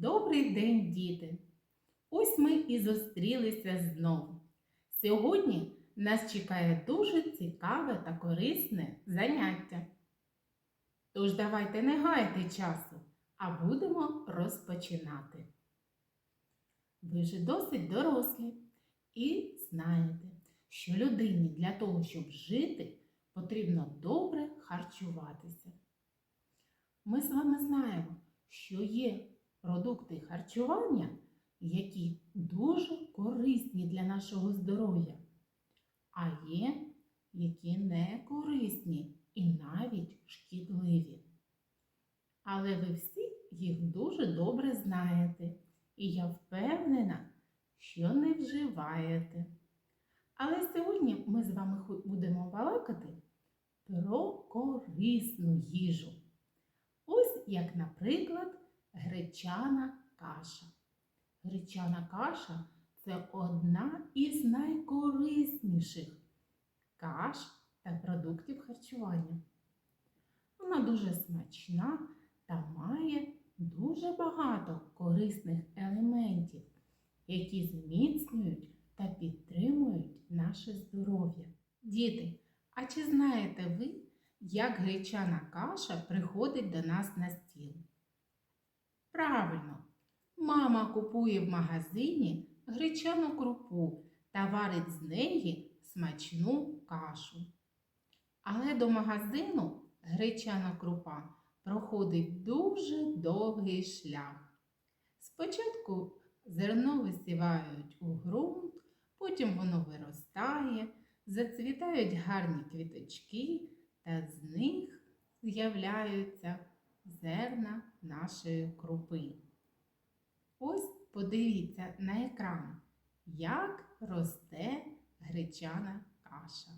Добрий день, діти! Ось ми і зустрілися знову. Сьогодні нас чекає дуже цікаве та корисне заняття. Тож давайте не гаяти часу, а будемо розпочинати. Ви вже досить дорослі і знаєте, що людині для того, щоб жити, потрібно добре харчуватися. Ми з вами знаємо, що є продукти харчування, які дуже корисні для нашого здоров'я, а є, які не корисні і навіть шкідливі. Але ви всі їх дуже добре знаєте, і я впевнена, що не вживаєте. Але сьогодні ми з вами будемо балакати про корисну їжу. Ось як, наприклад, гречана каша. Гречана каша це одна із найкорисніших каш та продуктів харчування. Вона дуже смачна та має дуже багато корисних елементів, які зміцнюють та підтримують наше здоров'я. Діти, а чи знаєте ви, як гречана каша приходить до нас на стіл? Правильно, мама купує в магазині гречану крупу та варить з неї смачну кашу. Але до магазину гречана крупа проходить дуже довгий шлях. Спочатку зерно висівають у ґрунт, потім воно виростає, зацвітають гарні квіточки, та з них з'являються зерна нашої крупи. Ось подивіться на екран, як росте гречана каша.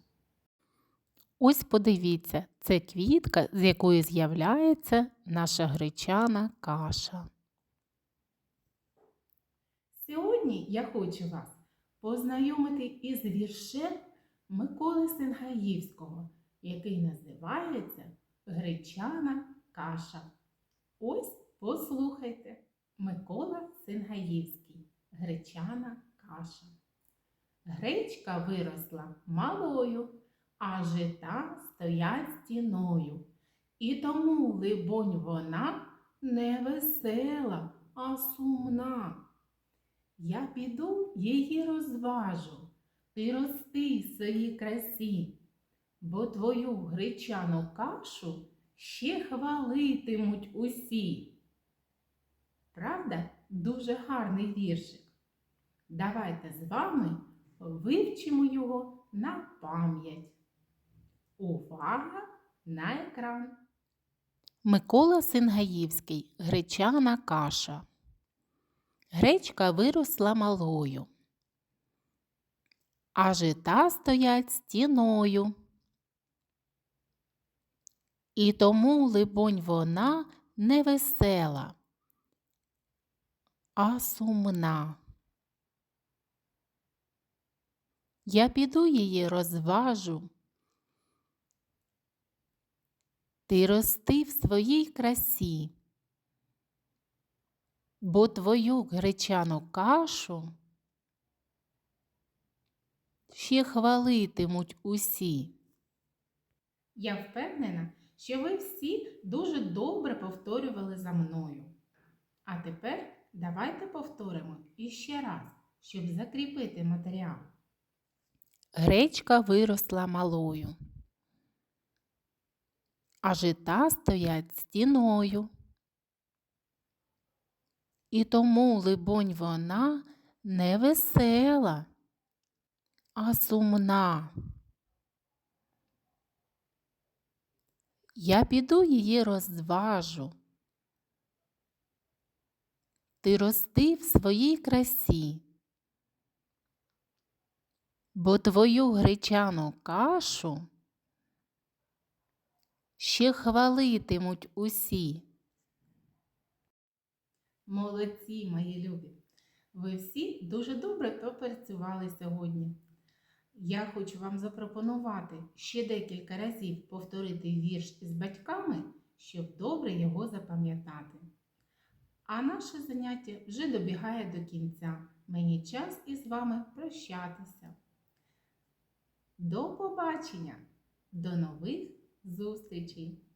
Ось подивіться, це квітка, з якої з'являється наша гречана каша. Сьогодні я хочу вас познайомити із віршем Миколи Сенгаївського, який називається Гречана каша. Ось послухайте. Микола Сенгаївський. Гречана каша. Гречка виросла малою, а жита стоять стіною. І тому, либонь, вона не весела, а сумна. Я піду її розважу, ти рости своїй красі, бо твою гречану кашу ще хвалитимуть усі. Правда, дуже гарний віршик. Давайте з вами вивчимо його на пам'ять. Увага на екран. Микола Сингаївський. Гречана каша. Гречка виросла малою, а жита стоять стіною. І тому, либонь, вона не весела, а сумна. Я піду її розважу. Ти рости в своїй красі, бо твою гречану кашу ще хвалитимуть усі. Я впевнена, що ви всі дуже добре повторювали за мною. А тепер давайте повторимо іще раз, щоб закріпити матеріал. Гречка виросла малою, а жита стоять стіною. І тому, либонь, вона не весела, а сумна. Я піду її розважу. Ти рости в своїй красі, бо твою гречану кашу ще хвалитимуть усі. Молодці, мої любі! Ви всі дуже добре попрацювали сьогодні. Я хочу вам запропонувати ще декілька разів повторити вірш із батьками, щоб добре його запам'ятати. А наше заняття вже добігає до кінця. Мені час із вами прощатися. До побачення! До нових зустрічей!